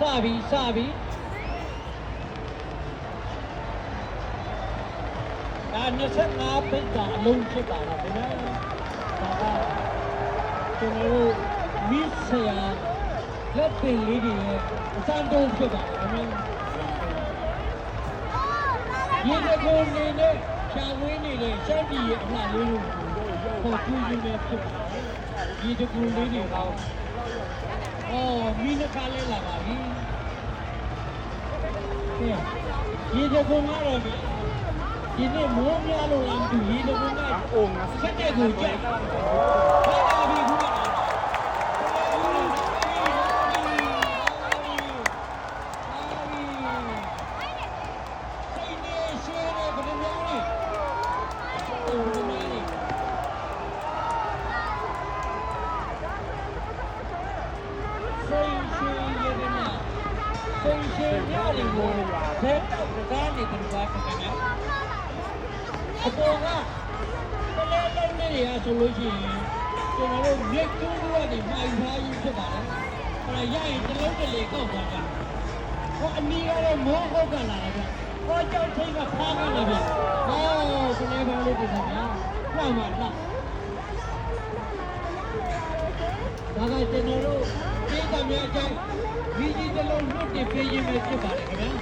စပြီစပြီဒါ25ပိတ်တာအလုံးဖြစ်ပါလားခင်ဗျာဒါကကျွန်တော်တို့မိဆရာလက်ပင်လေးတွေရဲ့အစံတုံးဖြစ်ပါလားခင်ဗျာဒီတကုန်းနေနဲ့ရှာဝင်းနေတဲ့ရှမ်းပြည်ရဲ့အလှလေးကိုပေါ်ပြင်းနေဖြစ်ပါတယ်ဒီတကုန်းလေးတွေကောအော် မီးနှစ်ခါလဲလာပါပြီ။ဒီရေတခုံကတော့ဒီနေ့မိုးများလို့လားမသိဘူးရေတခုံကအိုးငါစက်တဲ့ကိုကြက် စိတ်ရှင်းရတယ်ကိုဘယ်တော့ကားနေတယ်ဘာဖြစ်လဲအပေါ်ကပလဲလုံးလေးတွေကဆိုလို့ရှိရင်ကျွန်တော်တို့မြက်ကျိုးကနေမိုင်သားကြီးဖြစ်ပါတယ်။အဲရရင်တစ်လုံးတစ်လေကောက်သွားကြ။ဟောအနီးကတော့မိုးဟုတ်ကလာတယ်ဗျ။ဟောကြောက်ထိတ်ကဖားကနေဗျ။ဟောပလဲပေါင်းလေးပြင်ဗျာ။လှမှာလှ။ဒါကကျွန်တော်တို့ပြည်သူများအကြိုက်ဒီကြီးတစ်လုံး လွတ်တင်ပေးခြင်းပဲဖြစ်ပါတယ်ခင်ဗျာ။